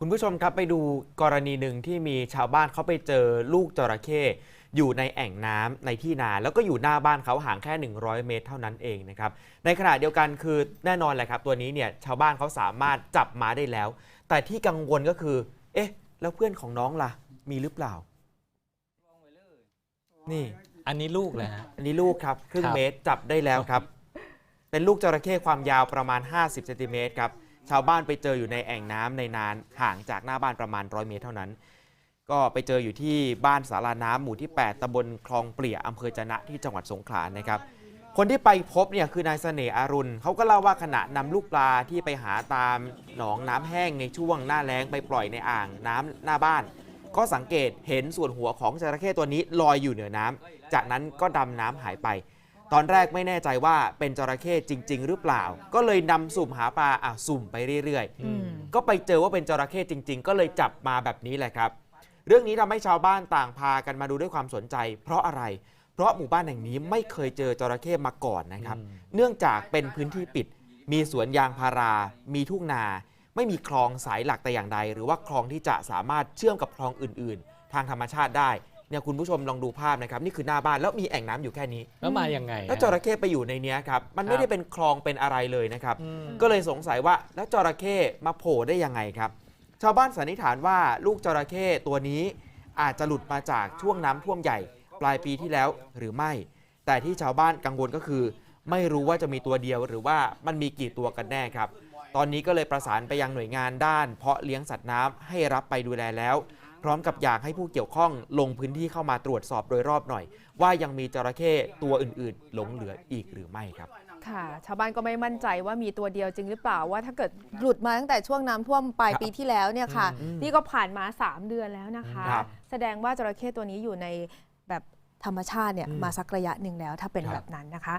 คุณผู้ชมครับไปดูกรณีหนึ่งที่มีชาวบ้านเขาไปเจอลูกจระเข้อยู่ในแอ่งน้ำในที่นาแล้วก็อยู่หน้าบ้านเขาห่างแค่ 100 เมตรเท่านั้นเองนะครับในขณะเดียวกันคือแน่นอนแหละครับ ตัวนี้เนี่ยชาวบ้านเขาสามารถจับมาได้แล้ว แต่ที่กังวลก็คือ เอ๊ะ แล้วเพื่อนของน้องล่ะ มีหรือเปล่า นี่ อันนี้ลูกเลยฮะอันนี้ลูกครับครึ่งครับเมตรจับได้แล้วครับ เป็นลูกจระเข้ความยาวประมาณ 50เซนติเมตรครับ ชาวบ้านไปเจออยู่ในแอ่งน้ำในนานห่างจากหน้าบ้านประมาณ100เมตรเท่านั้น ก็ไปเจออยู่ที่บ้านสาราน้ำหมู่ที่ 8ตำบลคลองเปลี่ยอำเภอจะนะที่จังหวัดสงขลานะครับ คนที่ไปพบเนี่ยคือนายเสน่ห์อารุณเขาก็เล่าว่าขณะนำลูกปลาที่ไปหาตามหนองน้ำแห้งในช่วงหน้าแล้งไปปล่อยในอ่างน้ำหน้าบ้าน ก็สังเกตเห็นส่วนหัวของจระเข้ตัวนี้ลอยอยู่เหนือน้ำจากนั้นก็ดำน้ำหายไป ตอนแรกไม่แน่ใจว่าเป็นจระเข้จริง ๆ หรือเปล่า ก็เลยนำสุ่มหาปลาอะสุ่มไปเรื่อยๆอืมก็ไปเจอว่าเป็นจระเข้จริง ๆ ก็เลยจับมาแบบนี้แหละครับ เรื่องนี้ทำให้ชาวบ้านต่างพากันมาดูด้วยความสนใจ เพราะอะไร เพราะหมู่บ้านแห่งนี้ไม่เคยเจอจระเข้มาก่อนนะครับอืมเนื่องจากเป็นพื้นที่ปิด มีสวนยางพารา มีทุ่งนา ไม่มีคลองสายหลักแต่อย่างใด หรือว่าคลองที่จะสามารถเชื่อมกับคลองอื่น ๆ ทางธรรมชาติได้ เนี่ยคุณผู้ชมลองดูภาพนะครับนี่คือหน้าบ้านแล้วมีแอ่งน้ำอยู่แค่นี้ แล้วมายังไงแล้วจระเข้ไปอยู่ในเนี้ยครับ มันไม่ได้เป็นคลองเป็นอะไรเลยนะครับ อืม ก็เลยสงสัยว่าแล้วจระเข้มาโผล่ได้ยังไงครับ ชาวบ้านสันนิษฐานว่าลูกจระเข้ตัวนี้อาจจะหลุดมาจากช่วงน้ำท่วมใหญ่ ปลายปีที่แล้วหรือไม่ แต่ที่ชาวบ้านกังวลก็คือ ไม่รู้ว่าจะมีตัวเดียวหรือว่ามันมีกี่ตัวกันแน่ครับ ตอนนี้ก็เลยประสานไปยังหน่วยงานด้าน เพาะเลี้ยงสัตว์น้ำให้รับไปดูแลแล้ว พร้อมกับอยากให้ผู้เกี่ยวข้องลงพื้นที่เข้ามาตรวจสอบโดยรอบหน่อย ว่ายังมีจระเข้ตัวอื่นๆ หลงเหลืออีกหรือไม่ครับ ค่ะ ชาวบ้านก็ไม่มั่นใจว่ามีตัวเดียวจริงหรือเปล่าว่าถ้าเกิดหลุดมาตั้งแต่ช่วงน้ำท่วมปลายปีที่แล้วเนี่ยค่ะ อืมนี่ก็ผ่านมา 3 เดือนแล้วนะคะ ครับแสดงว่าจระเข้ตัวนี้อยู่ในแบบธรรมชาติเนี่ยอืมมาสักระยะหนึ่งแล้วถ้าเป็นครับ แบบนั้นนะคะ